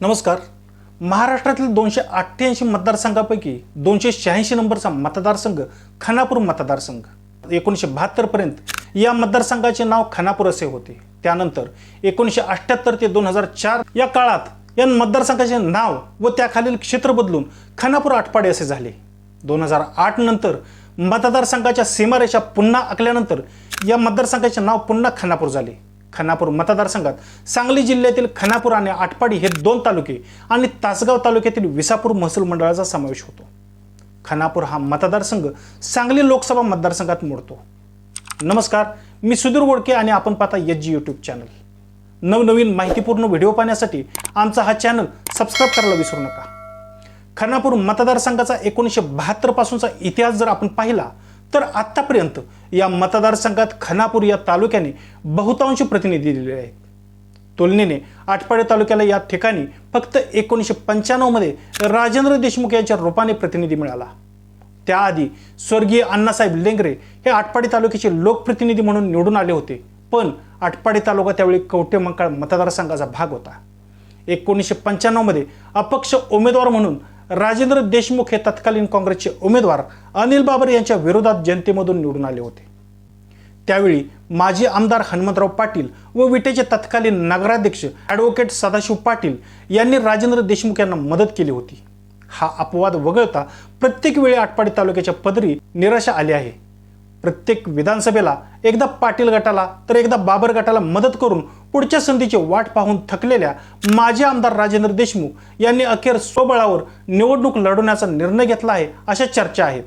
नमस्कार. महाराष्ट्रातील दोनशे अठ्ठ्याऐंशी मतदारसंघापैकी दोनशे शहाऐंशी नंबरचा मतदारसंघ खानापूर मतदारसंघ. एकोणीसशे बहात्तरपर्यंत या मतदारसंघाचे नाव खानापूर असे होते. त्यानंतर एकोणीसशे अठ्ठ्याहत्तर ते दोन हजार चार या काळात या मतदारसंघाचे नाव व त्याखालील क्षेत्र बदलून खानापूर आठपाडे असे झाले. दोन हजार आठ नंतर मतदारसंघाच्या सीमारेषा पुन्हा आखल्यानंतर या मतदारसंघाचे नाव पुन्हा खानापूर झाले. खानापूर मतदारसंघात सांगली जिल्ह्यातील खानापूर आणि आटपाडी हे दोन तालुके आणि तासगाव तालुक्यातील विसापूर महसूल मंडळाचा समावेश होतो. खानापूर हा मतदारसंघ सांगली लोकसभा मतदारसंघात मोडतो. नमस्कार मी सुधीर वोडके आणि आपण पाहता एच जी यूट्यूब चॅनल. नवनवीन माहितीपूर्ण व्हिडिओ पाहण्यासाठी आमचा हा चॅनल सबस्क्राईब करायला विसरू नका. खानापूर मतदारसंघाचा एकोणीसशे बहात्तर पासूनचा इतिहास जर आपण पाहिला तर आत्तापर्यंत या मतदारसंघात खानापूर या तालुक्याने बहुतांश प्रतिनिधी दिलेले आहेत. तुलनेने आटपाडी तालुक्याला या ठिकाणी फक्त एकोणीसशे पंच्याण्णवमध्ये राजेंद्र देशमुख यांच्या रूपाने प्रतिनिधी मिळाला. त्याआधी स्वर्गीय अण्णासाहेब लेंगरे हे आटपाडी तालुक्याचे लोकप्रतिनिधी म्हणून निवडून आले होते. पण आटपाडी तालुका त्यावेळी कवटे मंकाळ मतदारसंघाचा भाग होता. एकोणीसशे पंच्याण्णवमध्ये अपक्ष उमेदवार म्हणून राजेंद्र देशमुख हे तत्कालीन काँग्रेसचे उमेदवार अनिल बाबर यांच्या विरोधात जनतेमधून निवडून आले होते. त्यावेळी माजी आमदार हनुमंतराव पाटील व विटेचे तत्कालीन नगराध्यक्ष ॲडव्होकेट सदाशिव पाटील यांनी राजेंद्र देशमुख यांना मदत केली होती. हा अपवाद वगळता प्रत्येक वेळी आटपाडी तालुक्याच्या पदरी निराशा आली आहे. प्रत्येक विधानसभेला एकदा पाटील गटाला तर एकदा बाबर गटाला मदत करून पुढच्या संधीची वाट पाहून थकलेल्या माजी आमदार राजेंद्र देशमुख यांनी अखेर स्वबळावर निवडणूक लढवण्याचा निर्णय घेतला आहे अशा चर्चा आहेत.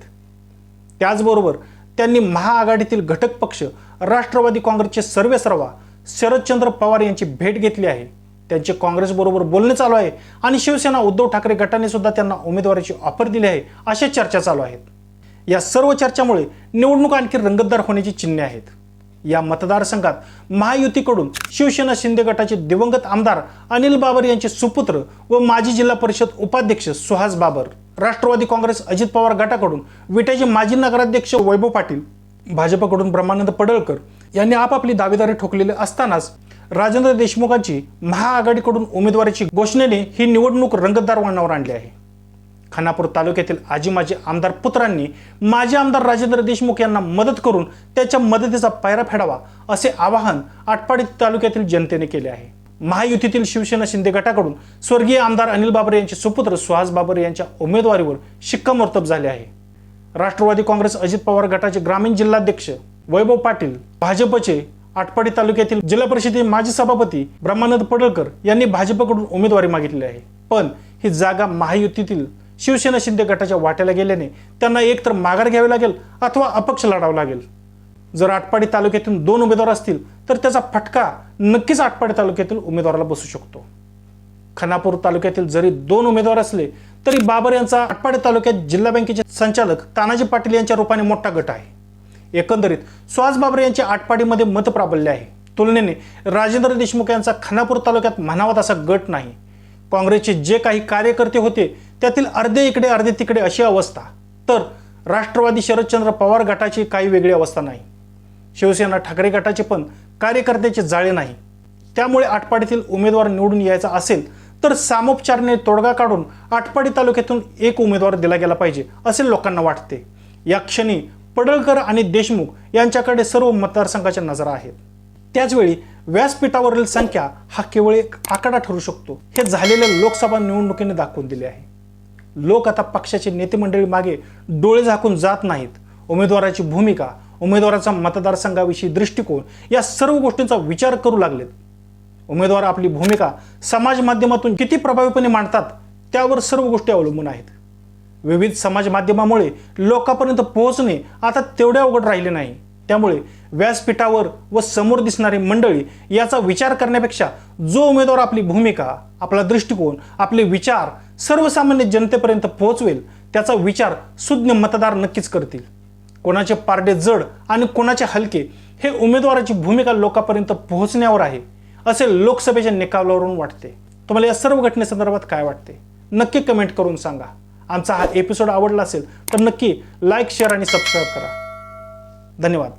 त्याचबरोबर त्यांनी महाआघाडीतील घटक पक्ष राष्ट्रवादी काँग्रेसचे सर्वेसर्वा शरदचंद्र पवार यांची भेट घेतली आहे. त्यांचे काँग्रेसबरोबर बोलणे चालू आहे आणि शिवसेना उद्धव ठाकरे गटाने सुद्धा त्यांना उमेदवारीची ऑफर दिली आहे अशा चर्चा चालू आहेत. या सर्व चर्चामुळे निवडणूक आणखी रंगतदार होण्याची चिन्हे आहेत. या मतदारसंघात महायुतीकडून शिवसेना शिंदे गटाचे दिवंगत आमदार अनिल बाबर यांचे सुपुत्र व माजी जिल्हा परिषद उपाध्यक्ष सुहास बाबर राष्ट्रवादी काँग्रेस अजित पवार गटाकडून विट्याचे माजी नगराध्यक्ष वैभव पाटील भाजपकडून ब्रह्मानंद पडळकर यांनी आपापली दावेदारी ठोकलेली असतानाच राजेंद्र देशमुखांची महाआघाडीकडून उमेदवारीची घोषणेने ही निवडणूक रंगतदार वळणावर आणली आहे. खानापूर तालुक्यातील आजी माजी आमदार पुत्रांनी माजी आमदार राजेंद्र देशमुख यांना मदत करून त्याच्या मदतीचा पायरा फेडावा असे आवाहन आटपाडी तालुक्यातील जनतेने केले आहे. महायुतीतील शिवसेना शिंदे गटाकडून स्वर्गीय आमदार अनिल बाबर यांचे सुपुत्र सुहास बाबर यांच्या उमेदवारीवर शिक्कामोर्तब झाले आहे. राष्ट्रवादी काँग्रेस अजित पवार गटाचे ग्रामीण जिल्हाध्यक्ष वैभव पाटील भाजपचे आटपाडी तालुक्यातील जिल्हा परिषदेचे माजी सभापती ब्रह्मानंद पडळकर यांनी भाजपकडून उमेदवारी मागितली आहे. पण ही जागा महायुतीतील शिवसेना शिंदे गटाच्या वाट्याला गेल्याने त्यांना एकतर माघार घ्यावी लागेल अथवा अपक्ष लढावं लागेल. जर आटपाडी तालुक्यातून दोन उमेदवार असतील तर त्याचा फटका नक्कीच आटपाडी तालुक्यातील उमेदवाराला बसू शकतो. खानापूर तालुक्यातील जरी दोन उमेदवार असले तरी बाबर यांचा आटपाडी तालुक्यात जिल्हा बँकेचे संचालक तानाजी पाटील यांच्या रूपाने मोठा गट आहे. एकंदरीत सुहास बाबर यांच्या आटपाडीमध्ये मतप्राबल्य आहे. तुलनेने राजेंद्र देशमुख यांचा खानापूर तालुक्यात म्हणावा तसा गट नाही. काँग्रेसचे जे काही कार्यकर्ते होते त्यातील अर्धे इकडे अर्धे तिकडे अशी अवस्था. तर राष्ट्रवादी शरदचंद्र पवार गटाची काही वेगळी अवस्था नाही. शिवसेना ठाकरे गटाचे पण कार्यकर्त्याचे जाळे नाही. त्यामुळे आटपाडीतील उमेदवार निवडून यायचा असेल तर सामोपचारने तोडगा काढून आटपाडी तालुक्यातून एक उमेदवार दिला गेला पाहिजे असे लोकांना वाटते. या क्षणी पडळकर आणि देशमुख यांच्याकडे सर्व मतदारसंघाच्या नजरा आहेत. त्याचवेळी व्यासपीठावरील संख्या हा केवळ एक आकडा ठरू शकतो. हे झालेल्या लोकसभा निवडणुकीने दाखवून दिले आहे. लोक आता पक्षाचे नेते मंडळी मागे डोळे झाकून जात नाहीत. उमेदवाराची भूमिका उमेदवाराचा मतदारसंघाविषयी दृष्टिकोन या सर्व गोष्टींचा विचार करू लागलेत. उमेदवार आपली भूमिका समाज माध्यमातून किती प्रभावीपणे मांडतात त्यावर सर्व गोष्टी अवलंबून आहेत. विविध समाज माध्यमामुळे लोकांपर्यंत पोहोचणे आता तेवढे अवघड राहिले नाही. त्यामुळे व्यासपीठावर व समोर दिसणारी मंडळी याचा विचार करण्यापेक्षा जो उमेदवार आपली भूमिका आपला दृष्टिकोन आपले विचार सर्वसामान्य जनतेपर्यंत पोहोचवेल त्याचा विचार सुज्ञ मतदार नक्कीच करतील. कोणाचे पारडे जड आणि कोणाचे हलके हे उमेदवाराची भूमिका लोकांपर्यंत पोहोचण्यावर आहे असे लोकसभेच्या निकालावरून वाटते. तुम्हाला या सर्व घटनेसंदर्भात काय वाटते? नक्की कमेंट करून सांगा. आमचा हा एपिसोड आवडला असेल तर नक्की लाईक शेअर आणि सबस्क्राईब करा. धन्यवाद.